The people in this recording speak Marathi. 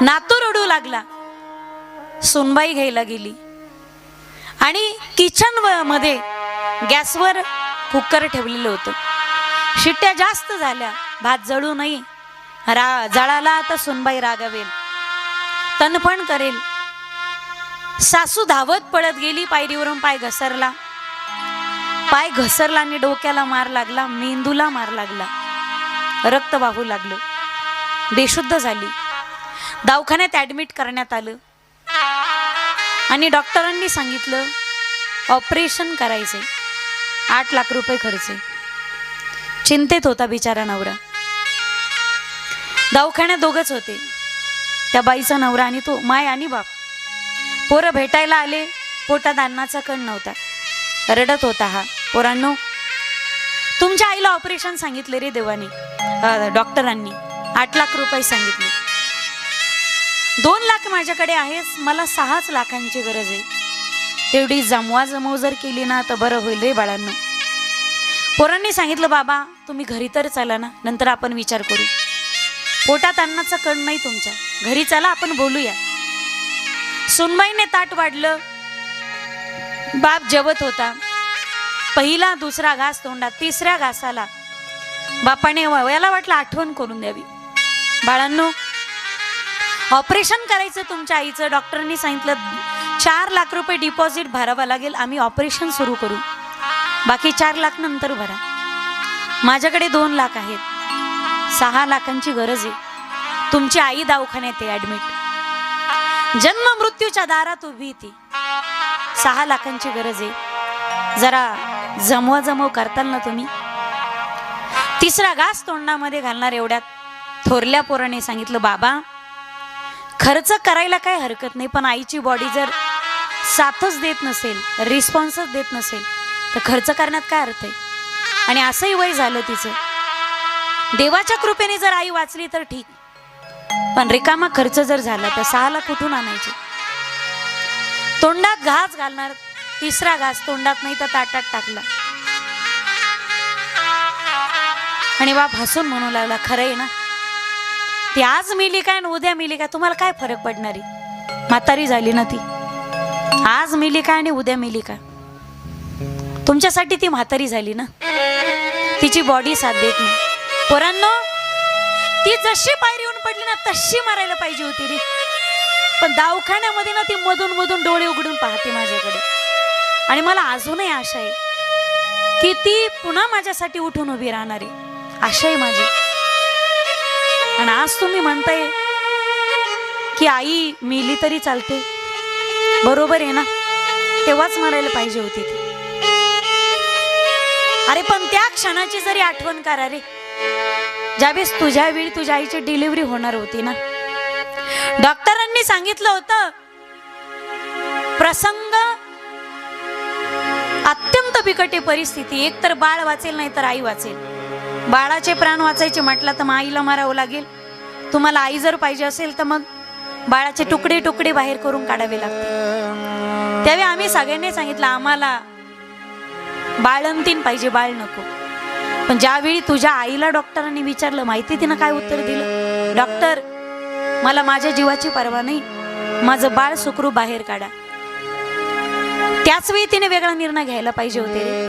नातू रडू लागला. सुनबाई घ्यायला गेली. आणि किचन व- मध्ये गॅसवर कुकर ठेवलेलं होतं. शिट्ट्या जास्त झाल्या. भात जळू नये. रा जळाला तर सुनबाई रागावेल. तनपण करेल. सासू धावत पळत गेली पायरीवरून पाय घसरला. पाय घसरला आणि डोक्याला मार लागला मेंदूला मार लागला. रक्त वाहू लागलं. बेशुद्ध झाली. दवाखान्यात ॲडमिट करण्यात आलं. आणि डॉक्टरांनी सांगितलं ऑपरेशन करायचे आठ लाख रुपये खर्च. चिंतेत होता बिचारा नवरा. दवाखान्यात दोघच होते. त्या बाईचा नवरा आणि तो माय आणि बाप. पोरं भेटायला आले पोटात अन्नाचा कण नव्हता. रडत होता हा. पोरांनो तुमच्या आईला ऑपरेशन सांगितले रे देवाने. डॉक्टरांनी आठ लाख रुपये सांगितले. दोन लाख माझ्याकडे आहेच मला सहाच लाखांची गरज आहे. तेवढी जमवा जमव जर केली ना तर बरं होईल रे बाळांनो. पोरांनी सांगितलं बाबा तुम्ही घरी तर चला ना नंतर आपण विचार करू. पोटात अन्नाचा कण नाही तुमच्या. घरी चला आपण बोलूया. सुनबाईने ताट वाढलं. बाप जेवत होता. पहिला दुसरा घास तोंडात तिसऱ्या घासाला. बापाने वयाला वाटलं आठवण करून द्यावी. बाळांनो ऑपरेशन करायचं तुमच्या आईचं. डॉक्टरांनी सांगितलं चार लाख रुपये डिपॉझिट भरावं लागेल आम्ही ऑपरेशन सुरू करू. बाकी चार लाख नंतर भरा. माझ्याकडे दोन लाख आहेत. सहा लाखांची गरज आहे. तुमची आई दवाखान्यात आहे ॲडमिट जन्म मृत्यूच्या दारात उभी ती. सहा लाखांची गरज आहे. जरा जमवा जमव करताल ना तुम्ही? तिसरा घास तोंडामध्ये घालणार एवढ्यात. थोरल्या पोराने सांगितलं बाबा खर्च करायला काही हरकत नाही पण आईची बॉडी जर साथच देत नसेल रिस्पॉन्सच देत नसेल तर खर्च करण्यात काय अर्थ आहे? आणि असंही वय झालं तिचं. देवाच्या कृपेने जर आई वाचली तर ठीक. पण रिकामा खर्च जर झाला तर सहाला कुठून आणायचे? तोंडात घास घालणार तिसरा घास तोंडात नाही तर ताटात टाकला. आणि बाप हसून म्हणू लागला खरं आहे ना? ती आज मिली काय आणि उद्या मिली काय? तुम्हाला काय फरक पडणारी? म्हातारी झाली ना ती. आज मिली काय आणि उद्या मिली काय? तुमच्यासाठी ती म्हातारी झाली ना. तिची बॉडी साथ देत नाही. पोरांनो ती जशी पायरी येऊन पडली ना तशी मारायला पाहिजे होती रे. पण दवाखान्यामध्ये ना ती मधून मधून डोळे उघडून पाहते माझ्याकडे. आणि मला अजूनही आशा आहे की ती पुन्हा माझ्यासाठी उठून उभी राहणार आहे. आशा आहे माझी. आणि आज तुम्ही म्हणताय की आई मेली तरी चालते. बरोबर आहे ना? तेव्हाच मरायला पाहिजे होती ती. अरे पण त्या क्षणाची जरी आठवण करा रे. ज्यावेळेस तुझ्या वेळी तुझ्या आईची डिलिव्हरी होणार होती ना? डॉक्टरांनी सांगितलं होतं प्रसंग अत्यंत बिकट परिस्थिती. एक तर बाळ वाचेल नाही तर आई वाचेल. बाळाचे प्राण वाचायचे म्हटलं तर मग आईला मारावं लागेल. तुम्हाला आई जर पाहिजे असेल तर मग बाळाचे तुकडे तुकडे बाहेर करून काढावे लागते त्यावेळी आम्ही सगळ्यांनी सांगितलं आम्हाला बाळंतीन पाहिजे बाळ नको. पण ज्यावेळी तुझ्या आईला डॉक्टरांनी विचारलं माहिती तिनं काय उत्तर दिलं? डॉक्टर मला माझ्या जीवाची पर्वा नाही. माझं बाळ सुखरू बाहेर काढा. त्याच वेळी तिने वेगळा निर्णय घ्यायला पाहिजे होते